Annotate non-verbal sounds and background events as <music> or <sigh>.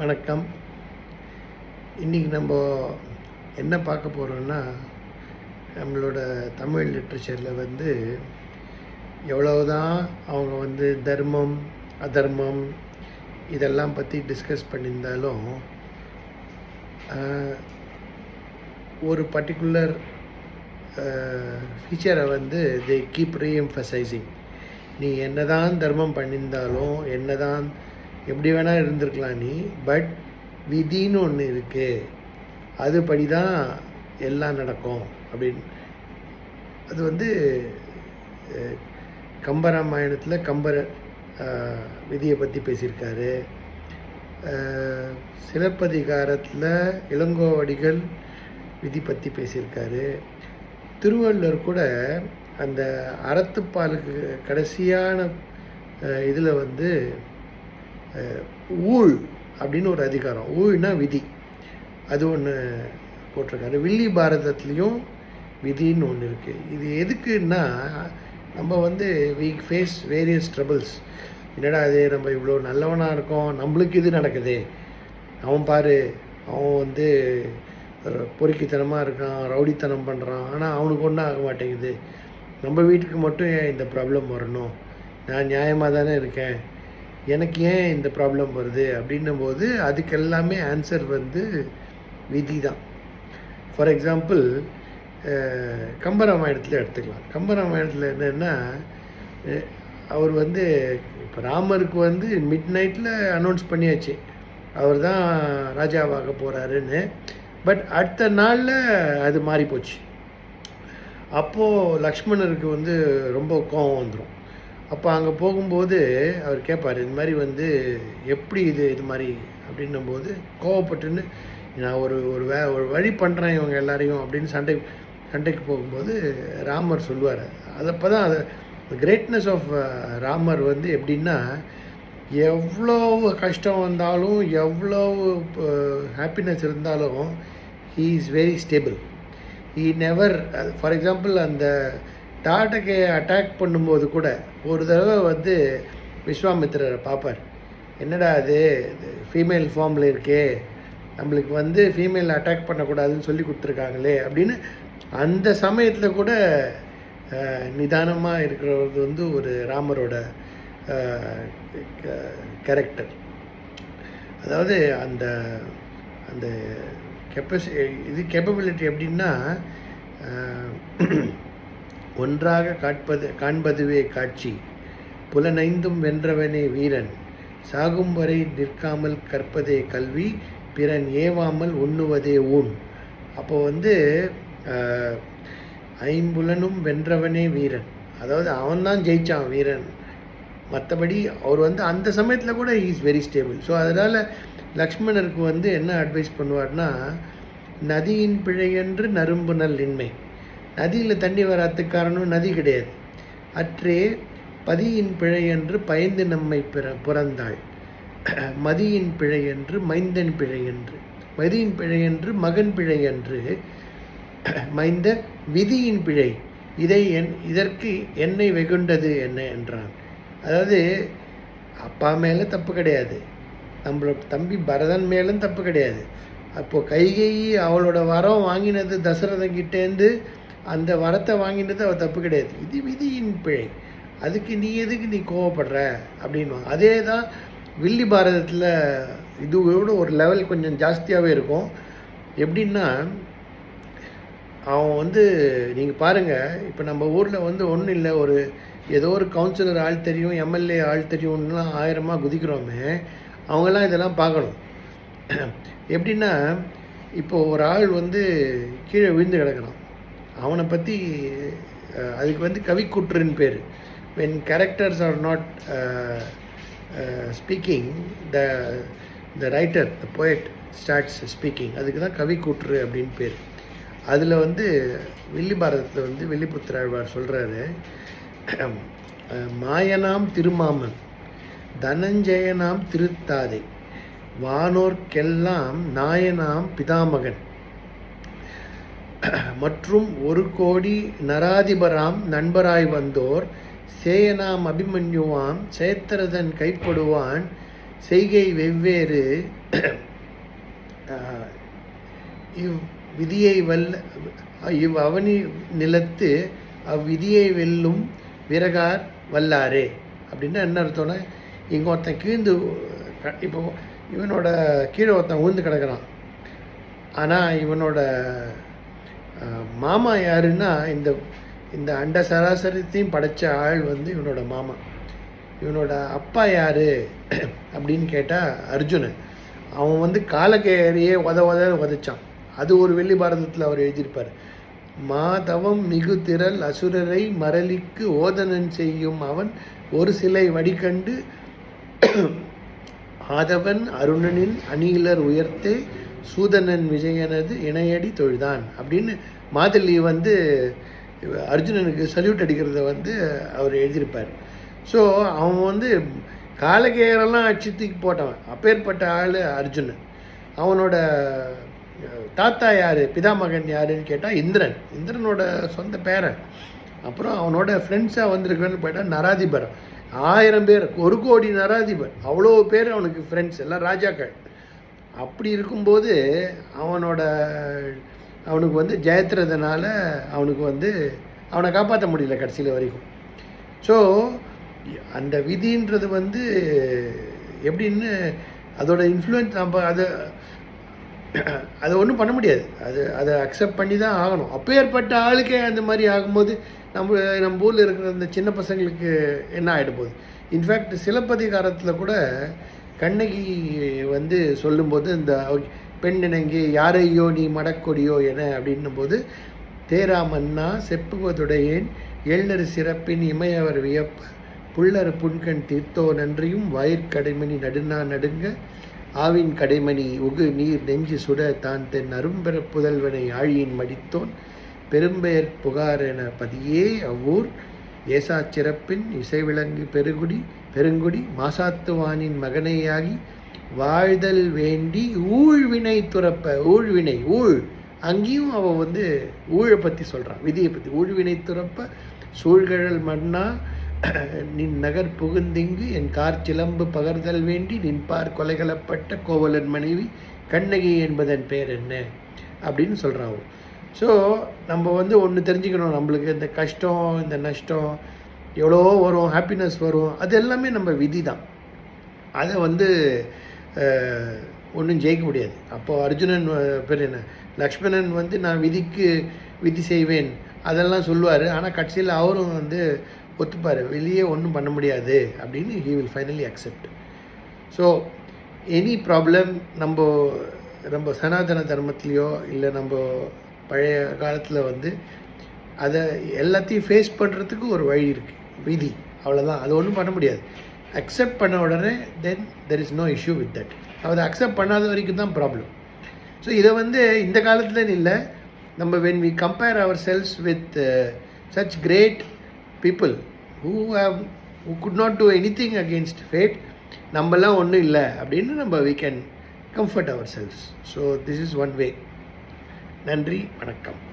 வணக்கம். இன்றைக்கி நம்ம என்ன பார்க்க போகிறோம்னா நம்மளோட தமிழ் லிட்ரேச்சரில் வந்து எவ்வளவுதான் அவங்க வந்து தர்மம் அதர்மம் இதெல்லாம் பற்றி டிஸ்கஸ் பண்ணியிருந்தாலும் ஒரு பர்டிகுலர் ஃபீச்சரை வந்து தே கீப் ரீஎம்ஃபசைசிங் நீ என்னதான் தர்மம் பண்ணியிருந்தாலும் என்னதான் எப்படி வேணால் இருந்திருக்கலாம் நீ பட் விதின்னு ஒன்று இருக்குது அதுபடி தான் எல்லாம் நடக்கும். அப்படின்னு. அது வந்து கம்பராமாயணத்தில் கம்பர விதியை பற்றி பேசியிருக்காரு. சிலப்பதிகாரத்தில் இளங்கோவடிகள் விதி பற்றி பேசியிருக்காரு. திருவள்ளுவர் கூட அந்த அறத்துப்பாலுக்கு கடைசியான இதில் வந்து ஊழ் அப்படின்னு ஒரு அதிகாரம். ஊழ்னா விதி. அது ஒன்று போட்டிருக்காரு. வில்லி பாரதத்துலேயும் விதின்னு ஒன்று இருக்குது இது எதுக்குன்னா நம்ம வந்து வி ஃபேஸ் வேரியஸ் ட்ரபிள்ஸ் என்னடா அது நம்ம இவ்வளோ நல்லவனாக இருக்கோம். நம்மளுக்கு இது நடக்குதே. அவன் பாரு அவன் வந்து பொறுக்கித்தனமாக இருக்கான் ரவுடித்தனம் பண்ணுறான் ஆனால் அவனுக்கு ஒன்றும் ஆக மாட்டேங்குது. நம்ம வீட்டுக்கு மட்டும் ஏன் இந்த ப்ராப்ளம் வரணும்? நான் நியாயமாக தானே இருக்கேன். எனக்கு ஏன் இந்த ப்ராப்ளம் வருது அப்படின்னும் போது அதுக்கு எல்லாமே ஆன்சர் வந்து விதி தான் ஃபார் எக்ஸாம்பிள் கம்பராமாயணத்தில் எடுத்துக்கலாம் கம்பராமாயணத்தில் என்னென்னா அவர் வந்து இப்போ ராமருக்கு வந்து மிட் நைட்டில் அனௌன்ஸ் பண்ணியாச்சு. அவர் தான் ராஜாவாக போகிறாருன்னு பட் அடுத்த நாளில் அது மாறி போச்சு அப்போது லக்ஷ்மணருக்கு வந்து ரொம்ப கோபம் வந்துடும் அப்போ அங்கே போகும்போது அவர் கேட்பார் இது மாதிரி வந்து எப்படி இது இது மாதிரி? அப்படின்னும்போது கோவப்பட்டுன்னு நான் ஒரு ஒரு வே ஒரு வழி பண்ணுறேன் இவங்க எல்லாரையும் அப்படின்னு சண்டை சண்டைக்கு போகும்போது ராமர் சொல்லுவார். அது அப்போ தான் அது கிரேட்னஸ் ஆஃப் ராமர் வந்து எப்படின்னா எவ்வளோ கஷ்டம் வந்தாலும் எவ்வளோ ஹாப்பினஸ் uh, இருந்தாலும் he is very stable he never for example அந்த டாட்டகை அட்டாக் பண்ணும்போது கூட ஒரு தடவை வந்து விஸ்வாமித்திரரை பார்ப்பார். என்னடா அது ஃபீமேல் ஃபார்மில் இருக்கே. நம்மளுக்கு வந்து ஃபீமேல் அட்டாக் பண்ணக்கூடாதுன்னு சொல்லி கொடுத்துருக்காங்களே அப்படின்னு அந்த சமயத்தில் கூட நிதானமாக இருக்கிறது வந்து ஒரு ராமரோட கேரக்டர் அதாவது அந்த அந்த கெப்பசி இது கேப்பபிலிட்டி எப்படின்னா ஒன்றாக காட்பது காண்பதுவே காட்சி. புலனைந்தும் வென்றவனே வீரன். சாகும் வரை நிற்காமல் கற்பதே கல்வி பிறன் ஏவாமல் உண்ணுவதே ஊன். அப்போ வந்து ஐம்புலனும் வென்றவனே வீரன். அதாவது அவன்தான் ஜெயிச்சான் வீரன். மற்றபடி அவர் வந்து அந்த சமயத்தில் கூட இஸ் வெரி ஸ்டேபிள் ஸோ அதனால் லக்ஷ்மணருக்கு வந்து என்ன அட்வைஸ் பண்ணுவார்னா நதியின் பிழையென்று நரும்பு நல்லின்மை நதியில் தண்ணி வராதுக்கு காரணம் நதி கிடையாது. அற்றே பதியின் பிழை என்று பயந்து நம்மை பிற பிறந்தாள். <clears throat> மதியின் பிழை என்று மைந்தன் பிழை என்று. மதியின் பிழை என்று மகன் பிழை என்று. <clears throat> மைந்த விதியின் பிழை. இதை என் இதற்கு என்னை வெகுண்டது என்ன என்றான். அதாவது அப்பா மேலே தப்பு கிடையாது. நம்மளோட தம்பி பரதன் மேலும் தப்பு கிடையாது. அப்போது கைகை அவளோட வரம் வாங்கினது தசரதன் கிட்டேருந்து அந்த வரத்தை வாங்கினது அவள் தப்பு கிடையாது. இது விதியின் பிழை. அதுக்கு நீ எதுக்கு நீ கோவப்படுற? அப்படின்வாங்க அதே தான் வில்லி பாரதத்தில் இதுவோட ஒரு லெவல் கொஞ்சம் ஜாஸ்தியாகவே இருக்கும். எப்படின்னா அவன் வந்து நீங்கள் பாருங்கள் இப்போ நம்ம ஊரில் வந்து ஒன்றும் இல்லை. ஒரு ஏதோ ஒரு கவுன்சிலர் ஆள் தெரியும் எம்எல்ஏ ஆள் தெரியும்லாம் ஆயிரமாக குதிக்கிறோமே. அவங்கெல்லாம் இதெல்லாம் பார்க்கணும். <clears throat> எப்படின்னா இப்போ ஒரு ஆள் வந்து கீழே விழுந்து கிடக்கிறான். அவனை பற்றி அதுக்கு வந்து கவிக்குற்றுன்னு பேர். When characters are not speaking the the writer the poet starts speaking அதுக்கு தான் கவிக்கூற்று அப்படின்னு பேர். அதில் வந்து வில்லி பாரதத்தில் வந்து வில்லிபுத்திராழ்வார் சொல்கிறாரு மாயனாம் திருமாமன் தனஞ்சயனாம் திருத்தாதை வானோர்க்கெல்லாம் நாயனாம் பிதாமகன். <clears throat> மற்றும் ஒரு கோடி நராதிபராம் நண்பராய் வந்தோர் சேயனாம் அபிமன்யுவாம் சேத்திரதன் கைப்படுவான் செய்கை வெவ்வேறு <clears throat> இவ் விதியை வல்ல இவ் அவனி நிலத்து அவ்விதியை வெல்லும் விறகார் வல்லாரே. அப்படின்னா என்ன அர்த்தம்னா இங்கே ஒருத்தன் கீழ்ந்து க- இப்போ இவனோட கீழே ஒருத்தன் ஊழ்ந்து கிடக்கிறான். ஆனால் இவனோட மாமா யாருன்னா இந்த இந்த அண்ட சராசரத்தையும் படைச்ச ஆள் வந்து இவனோட மாமா. இவனோட அப்பா யார்? அப்படின்னு கேட்டால் அர்ஜுனன். அவன் வந்து காலகேரியே உத உத உதைச்சான். அது ஒரு வெள்ளி பாரதத்தில் அவர் எழுதியிருப்பார். மாதவம் மிகு திரள் அசுரரை மரளிக்கு ஓதனன் செய்யும் அவன் ஒரு சிலை வடிகண்டு. ஆதவன் அருணனின் அணியிலர் உயர்த்தே சூதனன் விஜயனது இணையடி தொழுதான் அப்படின்னு மாதலி வந்து அர்ஜுனனுக்கு சல்யூட் அடிக்கிறத வந்து அவர் எழுதியிருப்பார். ஸோ அவன் வந்து காலகேரெல்லாம் அடிச்சு போட்டவன். அப்பேற்பட்ட ஆள் அர்ஜுனன். அவனோட தாத்தா யார் பிதாமகன் யாருன்னு கேட்டால் இந்திரன். இந்திரனோட சொந்த பேரன். அப்புறம் அவனோட ஃப்ரெண்ட்ஸாக வந்திருக்கிறன்னு போயிட்டால் நராதிபர். ஆயிரம் பேர் ஒரு கோடி நராதிபர். அவ்வளோ பேர் அவனுக்கு ஃப்ரெண்ட்ஸ் எல்லாம் ராஜாக்கள். அப்படி இருக்கும்போது அவனோட அவனுக்கு வந்து ஜெயத்துறதுனால அவனுக்கு வந்து அவனை காப்பாற்ற முடியல கடைசியில் வரைக்கும். ஸோ அந்த விதின்றது வந்து எப்படின்னு அதோட இன்ஃப்ளூயன்ஸ் நம்ம அதை அதை ஒன்றும் பண்ண முடியாது. அது அதை அக்செப்ட் பண்ணி தான் ஆகணும் அப்பேற்பட்ட ஆளுக்கே அந்த மாதிரி ஆகும்போது நம்ம நம்ம ஊரில் இருக்கிற அந்த சின்ன பசங்களுக்கு என்ன ஆகிட போகுது? இன்ஃபேக்ட் சிலப்பதிகாரத்தில் கூட கண்ணகி வந்து சொல்லும்போது இந்த பெண் இணங்கி யாரையோ நீ மடக்கொடியோ என அப்படின்னும் போது தேராமன்னா செப்புவதுடையேன் எழுநர் சிறப்பின் இமையவர் வியப்ப புல்லர் புன்கண் தீர்த்தோ நன்றியும் வயிற்கடைமணி நடுநா நடுங்க ஆவின் கடைமணி உகு நீர் நெஞ்சு சுட தான் தென் அரும்பெற புதல்வனை ஆழியின் மடித்தோன் பெரும்பெயர் புகார் என பதியே அவ்வூர் ஏசா சிறப்பின் இசைவிலங்கு பெருகுடி பெருங்குடி மாசாத்துவானின் மகனையாகி வாழ்தல் வேண்டி ஊழ்வினை துறப்ப ஊழ்வினை ஊழ். அங்கேயும் அவள் வந்து ஊழை பற்றி சொல்கிறான் விதியை பற்றி ஊழ்வினை துறப்ப சூழ்கழல் மன்னா நின் நகர் புகுந்திங்கு என் கார் சிலம்பு பகர்தல் வேண்டி நின்பார் கொலைகளப்பட்ட கோவலன் மனைவி கண்ணகி என்பதன் பேர் என்ன? அப்படின்னு சொல்கிறான் ஸோ நம்ம வந்து ஒன்று தெரிஞ்சுக்கணும். நம்மளுக்கு இந்த கஷ்டம் இந்த நஷ்டம் எவ்வளோ வரும் ஹாப்பினஸ் வரும் அது எல்லாமே நம்ம விதி தான் அதை வந்து ஒன்றும் ஜெயிக்க முடியாது. அப்போது அர்ஜுனன் பேர் என்ன? லக்ஷ்மணன் வந்து நான் விதிக்கு விதி செய்வேன். அதெல்லாம் சொல்லுவார். ஆனால் கடைசியில் அவரும் வந்து ஒத்துப்பார். வெளியே ஒன்றும் பண்ண முடியாது அப்படின்னு he will finally accept so any problem நம்ம நம்ம சனாதன தர்மத்திலையோ இல்லை நம்ம பழைய காலத்தில் வந்து அதை எல்லாத்தையும் ஃபேஸ் பண்ணுறதுக்கு ஒரு வழி இருக்குது விதி. அவ்வளோதான் அது ஒன்றும் பண்ண முடியாது. அக்செப்ட் பண்ண உடனே then there is no issue with that அதை அக்செப்ட் பண்ணாத வரைக்கும் தான் ப்ராப்ளம் ஸோ இதை வந்து இந்த காலத்துலன்னு இல்லை. நம்ம when we compare ourselves with such great people who have who could not do anything against fate நம்மலாம் ஒன்றும் இல்லை. அப்படின்னு நம்ம we can comfort ourselves so this is one way நன்றி வணக்கம்.